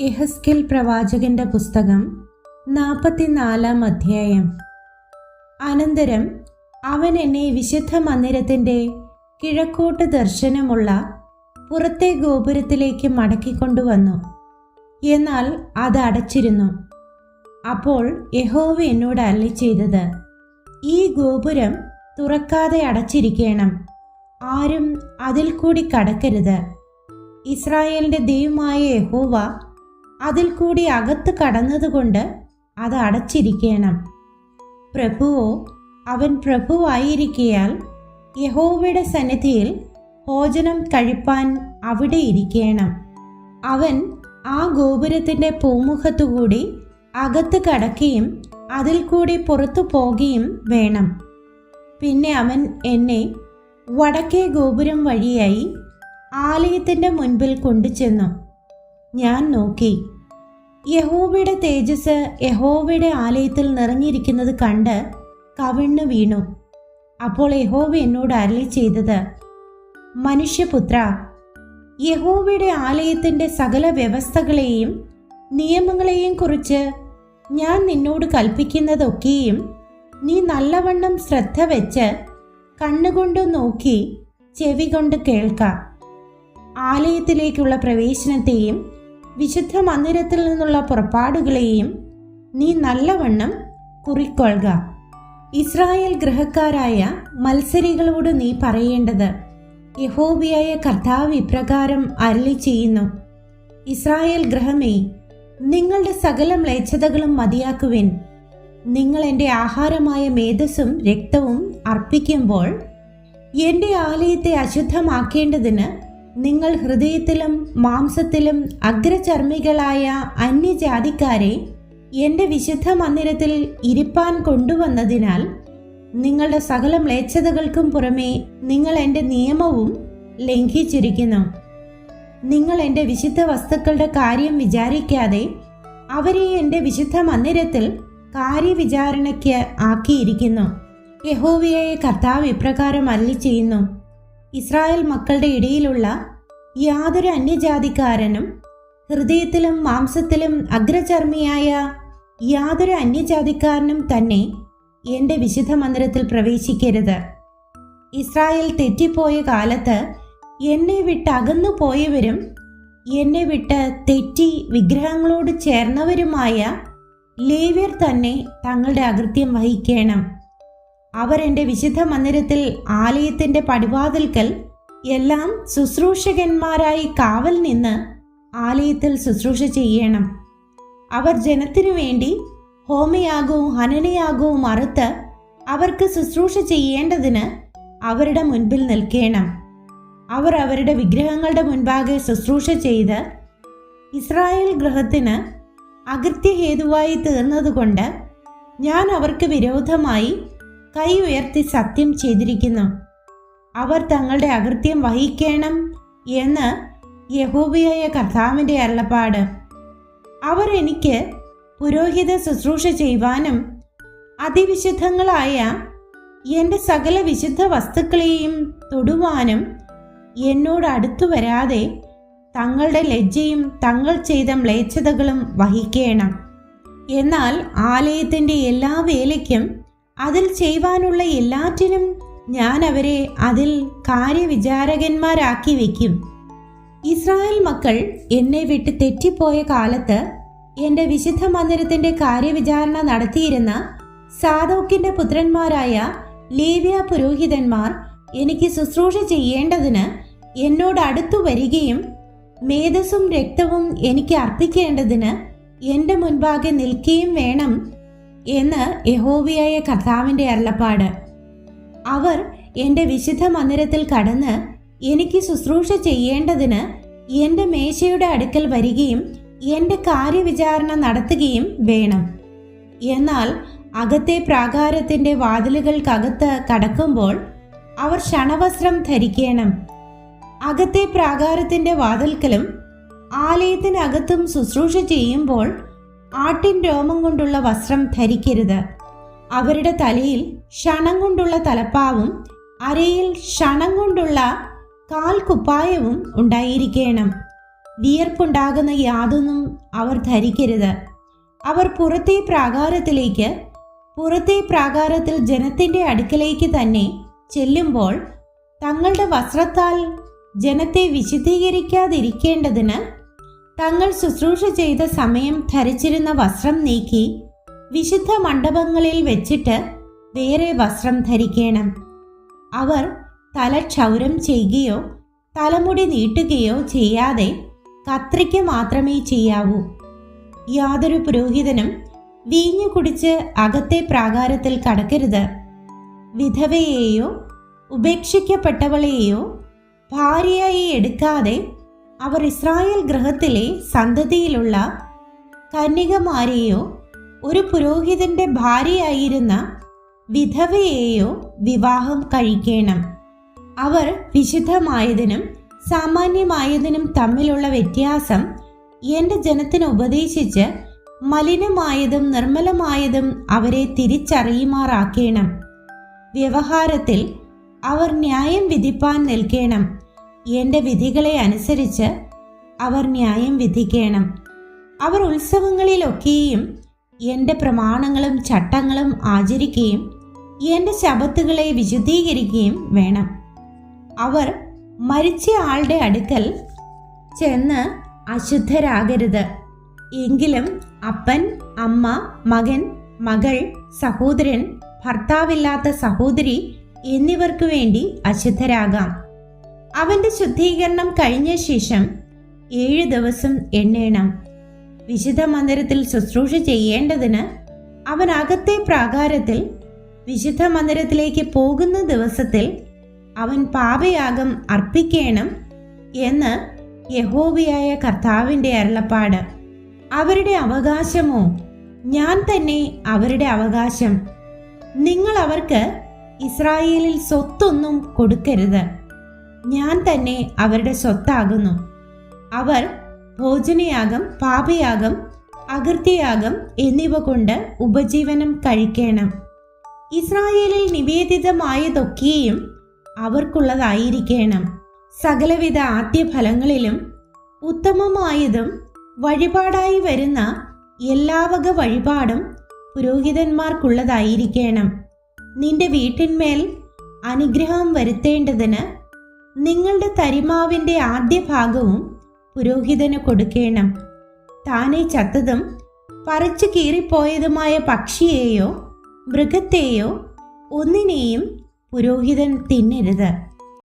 എഹസ്കെൽ പ്രവാചകന്റെ പുസ്തകം നാൽപ്പത്തിനാലാം അധ്യായം. അനന്തരം അവൻ എന്നെ വിശുദ്ധ മന്ദിരത്തിന്റെ കിഴക്കോട്ട് ദർശനമുള്ള പുറത്തെ ഗോപുരത്തിലേക്ക് മടക്കിക്കൊണ്ടുവന്നു. എന്നാൽ അത് അടച്ചിരുന്നു. അപ്പോൾ യഹോവ എന്നോട് അല്ലി ചെയ്തത് ഈ ഗോപുരം തുറക്കാതെ അടച്ചിരിക്കണം. ആരും അതിൽ കൂടി കടക്കരുത്. ഇസ്രായേലിന്റെ ദൈവമായ യഹോവ അതിൽ കൂടി അകത്ത് കടന്നതുകൊണ്ട് അത് അടച്ചിരിക്കണം. പ്രഭുവോ അവൻ പ്രഭുവായിരിക്കയാൽ യഹോവയുടെ സന്നിധിയിൽ ഭോജനം കഴിപ്പാൻ അവിടെ ഇരിക്കണം. അവൻ ആ ഗോപുരത്തിന്റെ പൂമുഖത്തുകൂടി അകത്ത് കടക്കുകയും അതിൽ കൂടി പുറത്തു പോകുകയും വേണം. പിന്നെ അവൻ എന്നെ വടക്കേ ഗോപുരം വഴിയായി ആലയത്തിന്റെ മുൻപിൽ കൊണ്ടുചെന്നു. ഞാൻ നോക്കി. യഹോവയുടെ തേജസ് യഹോവയുടെ ആലയത്തിൽ നിറഞ്ഞിരിക്കുന്നത് കണ്ട് കവിണ്ണു വീണു. അപ്പോൾ യഹോവ എന്നോട് അരളി ചെയ്തത് മനുഷ്യപുത്ര യഹോവയുടെ ആലയത്തിന്റെ സകല വ്യവസ്ഥകളെയും നിയമങ്ങളെയും കുറിച്ച് ഞാൻ നിന്നോട് കൽപ്പിക്കുന്നതൊക്കെയും നീ നല്ലവണ്ണം ശ്രദ്ധ വെച്ച് കണ്ണുകൊണ്ട് നോക്കി ചെവി കൊണ്ട് കേൾക്കാം. ആലയത്തിലേക്കുള്ള പ്രവേശനത്തെയും വിശുദ്ധ മന്ദിരത്തിൽ നിന്നുള്ള പുറപ്പാടുകളെയും നീ നല്ലവണ്ണം കുറിക്കൊള്ളുക. ഇസ്രായേൽ ഗ്രഹക്കാരായ മത്സരികളോട് നീ പറയേണ്ടത് യഹോബിയായ കർത്താവ് ഇപ്രകാരം അരളി ചെയ്യുന്നു. ഇസ്രായേൽ ഗ്രഹമേ നിങ്ങളുടെ സകല മ്ലേച്ഛതകളും മതിയാക്കുവിൻ. നിങ്ങൾ എന്റെ ആഹാരമായ മേധസ്സും രക്തവും അർപ്പിക്കുമ്പോൾ എന്റെ ആലയത്തെ അശുദ്ധമാക്കേണ്ടതിന് നിങ്ങൾ ഹൃദയത്തിലും മാംസത്തിലും അഗ്രചർമ്മികളായ അന്യജാതിക്കാരെ എന്റെ വിശുദ്ധ മന്ദിരത്തിൽ ഇരിപ്പാൻ കൊണ്ടുവന്നതിനാൽ നിങ്ങളുടെ സകല മ്ലേച്ഛതകൾക്കും പുറമേ നിങ്ങൾ എന്റെ നിയമവും ലംഘിച്ചിരിക്കുന്നു. നിങ്ങൾ എന്റെ വിശുദ്ധ വസ്തുക്കളുടെ കാര്യം വിചാരിക്കാതെ അവരെ എന്റെ വിശുദ്ധ മന്ദിരത്തിൽ കാര്യവിചാരണയ്ക്ക് ആക്കിയിരിക്കുന്നു. യഹോവയായ കർത്താവ് ഇപ്രകാരം അല്ലി ചെയ്യുന്നു ഇസ്രായേൽ മക്കളുടെ ഇടയിലുള്ള യാതൊരു അന്യജാതിക്കാരനും ഹൃദയത്തിലും മാംസത്തിലും അഗ്രചർമ്മിയായ യാതൊരു അന്യജാതിക്കാരനും തന്നെ എന്റെ വിശുദ്ധ മന്ദിരത്തിൽ പ്രവേശിക്കരുത്. ഇസ്രായേൽ തെറ്റിപ്പോയ കാലത്ത് എന്നെ വിട്ട് അകന്നു പോയവരും എന്നെ വിട്ട് തെറ്റി വിഗ്രഹങ്ങളോട് ചേർന്നവരുമായ ലേവ്യർ തന്നെ തങ്ങളുടെ അകൃത്യം വഹിക്കണം. അവർ എന്റെ വിശുദ്ധ മന്ദിരത്തിൽ ആലയത്തിന്റെ പടിവാതിൽക്കൽ എല്ലാം ശുശ്രൂഷകന്മാരായി കാവൽ നിന്ന് ആലയത്തിൽ ശുശ്രൂഷ ചെയ്യണം. അവർ ജനത്തിനു വേണ്ടി ഹോമയാഗവും ഹനനയാഗവും അറുത്ത് അവർക്ക് ശുശ്രൂഷ ചെയ്യേണ്ടതിന് അവരുടെ മുൻപിൽ നിൽക്കണം. അവർ അവരുടെ വിഗ്രഹങ്ങളുടെ മുൻപാകെ ശുശ്രൂഷ ചെയ്ത് ഇസ്രായേൽ ഗ്രഹത്തിന് അകൃത്യഹേതുവായി തീർന്നതുകൊണ്ട് ഞാൻ അവർക്ക് വിരോധമായി കൈ ഉയർത്തി സത്യം ചെയ്തിരിക്കുന്നു. അവർ തങ്ങളുടെ അകൃത്യം വഹിക്കണം എന്ന് യഹോബിയായ കർത്താവിന്റെ അരുളപ്പാട്. അവർ എനിക്ക് പുരോഹിത ശുശ്രൂഷ ചെയ്യുവാനും അതിവിശുദ്ധങ്ങളായ എന്റെ സകല വിശുദ്ധ വസ്തുക്കളെയും തൊടുവാനും എന്നോട് അടുത്തു വരാതെ തങ്ങളുടെ ലജ്ജയും തങ്ങൾ ചെയ്ത മ്ലേച്ഛതകളും വഹിക്കണം. എന്നാൽ ആലയത്തിന്റെ എല്ലാ വേലയ്ക്കും അതിൽ ചെയ്യുവാനുള്ള എല്ലാറ്റിനും ഞാൻ അവരെ അതിൽ കാര്യവിചാരകന്മാരാക്കി വയ്ക്കും ഇസ്രായേൽ മക്കൾ എന്നെ വിട്ട് തെറ്റിപ്പോയ കാലത്ത് എന്റെ വിശുദ്ധ മന്ദിരത്തിന്റെ കാര്യവിചാരണ നടത്തിയിരുന്ന സാദോക്കിന്റെ പുത്രന്മാരായ ലേവ്യ പുരോഹിതന്മാർ എനിക്ക് ശുശ്രൂഷ ചെയ്യേണ്ടതിന് എന്നോട് അടുത്തു വരികയും മേധസ്സും രക്തവും എനിക്ക് അർപ്പിക്കേണ്ടതിന് എന്റെ മുൻപാകെ നിൽക്കുകയും വേണം എന്ന് യഹോബിയായ കർത്താവിന്റെ അരുളപ്പാട്. അവർ എന്റെ വിശുദ്ധ മന്ദിരത്തിൽ കടന്ന് എനിക്ക് ശുശ്രൂഷ ചെയ്യേണ്ടതിന് എന്റെ മേശയുടെ അടുക്കൽ വരികയും എന്റെ കാര്യവിചാരണ നടത്തുകയും വേണം. എന്നാൽ അകത്തെ പ്രാകാരത്തിന്റെ വാതിലുകൾക്കകത്ത് കടക്കുമ്പോൾ അവർ ക്ഷണവസ്ത്രം ധരിക്കണം. അകത്തെ പ്രാകാരത്തിന്റെ വാതിൽക്കലും ആലയത്തിനകത്തും ശുശ്രൂഷ ചെയ്യുമ്പോൾ ആട്ടിൻ രോമം കൊണ്ടുള്ള വസ്ത്രം ധരിക്കരുത്. അവരുടെ തലയിൽ ക്ഷണം കൊണ്ടുള്ള തലപ്പാവും അരയിൽ ക്ഷണം കൊണ്ടുള്ള കാൽ കുപ്പായവും ഉണ്ടായിരിക്കണം. വിയർപ്പുണ്ടാകുന്ന യാതൊന്നും അവർ ധരിക്കരുത്. അവർ പുറത്തെ പ്രാകാരത്തിലേക്ക് പുറത്തെ പ്രാകാരത്തിൽ ജനത്തിന്റെ അടുക്കലേക്ക് തന്നെ ചെല്ലുമ്പോൾ തങ്ങളുടെ വസ്ത്രത്താൽ ജനത്തെ വിശദീകരിക്കാതിരിക്കേണ്ടതിന് തങ്ങൾ ശുശ്രൂഷ ചെയ്ത സമയം ധരിച്ചിരുന്ന വസ്ത്രം നീക്കി വിശുദ്ധ മണ്ഡപങ്ങളിൽ വെച്ചിട്ട് വേറെ വസ്ത്രം ധരിക്കണം. അവർ തല ക്ഷൗരം ചെയ്യുകയോ തലമുടി നീട്ടുകയോ ചെയ്യാതെ കത്രിക്ക് മാത്രമേ ചെയ്യാവൂ. യാതൊരു പുരോഹിതനും വീഞ്ഞു കുടിച്ച് അകത്തെ പ്രാകാരത്തിൽ കടക്കരുത്. വിധവയെയോ ഉപേക്ഷിക്കപ്പെട്ടവളെയോ ഭാര്യയായി എടുക്കാതെ അവർ ഇസ്രായേൽ ഗ്രഹത്തിലെ സന്തതിയിലുള്ള കന്യകമാരെയോ ഒരു പുരോഹിതന്റെ ഭാര്യയായിരുന്ന വിധവയെയോ വിവാഹം കഴിക്കണം. അവർ വിശുദ്ധമായതിനും സാമാന്യമായതിനും തമ്മിലുള്ള വ്യത്യാസം എന്റെ ജനത്തിന് ഉപദേശിച്ച് മലിനമായതും നിർമ്മലമായതും അവരെ തിരിച്ചറിയുമാറാക്കണം. വ്യവഹാരത്തിൽ അവർ ന്യായം വിധിപ്പാൻ നിൽക്കണം. എന്റെ വിധികളെ അനുസരിച്ച് അവർ ന്യായം വിധിക്കണം. അവർ ഉത്സവങ്ങളിലൊക്കെയും എന്റെ പ്രമാണങ്ങളും ചട്ടങ്ങളും ആചരിക്കുകയും എന്റെ ശബത്തുകളെ വിശുദ്ധീകരിക്കുകയും വേണം. അവർ മരിച്ച ആളുടെ അടുക്കൽ ചെന്ന് അശുദ്ധരാകരുത്. എങ്കിലും അപ്പൻ അമ്മ മകൻ മകൾ സഹോദരൻ ഭർത്താവില്ലാത്ത സഹോദരി എന്നിവർക്ക് വേണ്ടി അശുദ്ധരാകാം. അവന്റെ ശുദ്ധീകരണം കഴിഞ്ഞ ശേഷം ഏഴ് ദിവസം എണ്ണേണം. വിശുദ്ധ മന്ദിരത്തിൽ ശുശ്രൂഷ ചെയ്യേണ്ടതിന് അവൻ അകത്തെ പ്രാകാരത്തിൽ വിശുദ്ധ മന്ദിരത്തിലേക്ക് പോകുന്ന ദിവസത്തിൽ അവൻ പാപയാഗം അർപ്പിക്കണം എന്ന് യഹോബിയായ കർത്താവിന്റെ അരുളപ്പാട്. അവരുടെ അവകാശമോ? ഞാൻ തന്നെ അവരുടെ അവകാശം. നിങ്ങൾ അവർക്ക് ഇസ്രായേലിൽ സ്വത്തൊന്നും കൊടുക്കരുത്. ഞാൻ തന്നെ അവരുടെ സ്വത്താകുന്നു. അവർ ഭോജനയാഗം പാപയാഗം അകൃത്യയാഗം എന്നിവ കൊണ്ട് ഉപജീവനം കഴിക്കണം. ഇസ്രായേലിൽ നിവേദിതമായതൊക്കെയും അവർക്കുള്ളതായിരിക്കണം. സകലവിധ ആദ്യഫലങ്ങളിലും ഉത്തമമായതും വഴിപാടായി വരുന്ന എല്ലാവക വഴിപാടും പുരോഹിതന്മാർക്കുള്ളതായിരിക്കണം. നിന്റെ വീട്ടിന്മേൽ അനുഗ്രഹം വരുത്തേണ്ടതിന് നിങ്ങളുടെ തരിമാവിന്റെ ആദ്യ ഭാഗവും പുരോഹിതന് കൊടുക്കണം. താനെ ചത്തതും പറിച്ചു കീറിപ്പോയതുമായ പക്ഷിയെയോ മൃഗത്തെയോ ഒന്നിനെയും പുരോഹിതൻ തിന്നരുത്.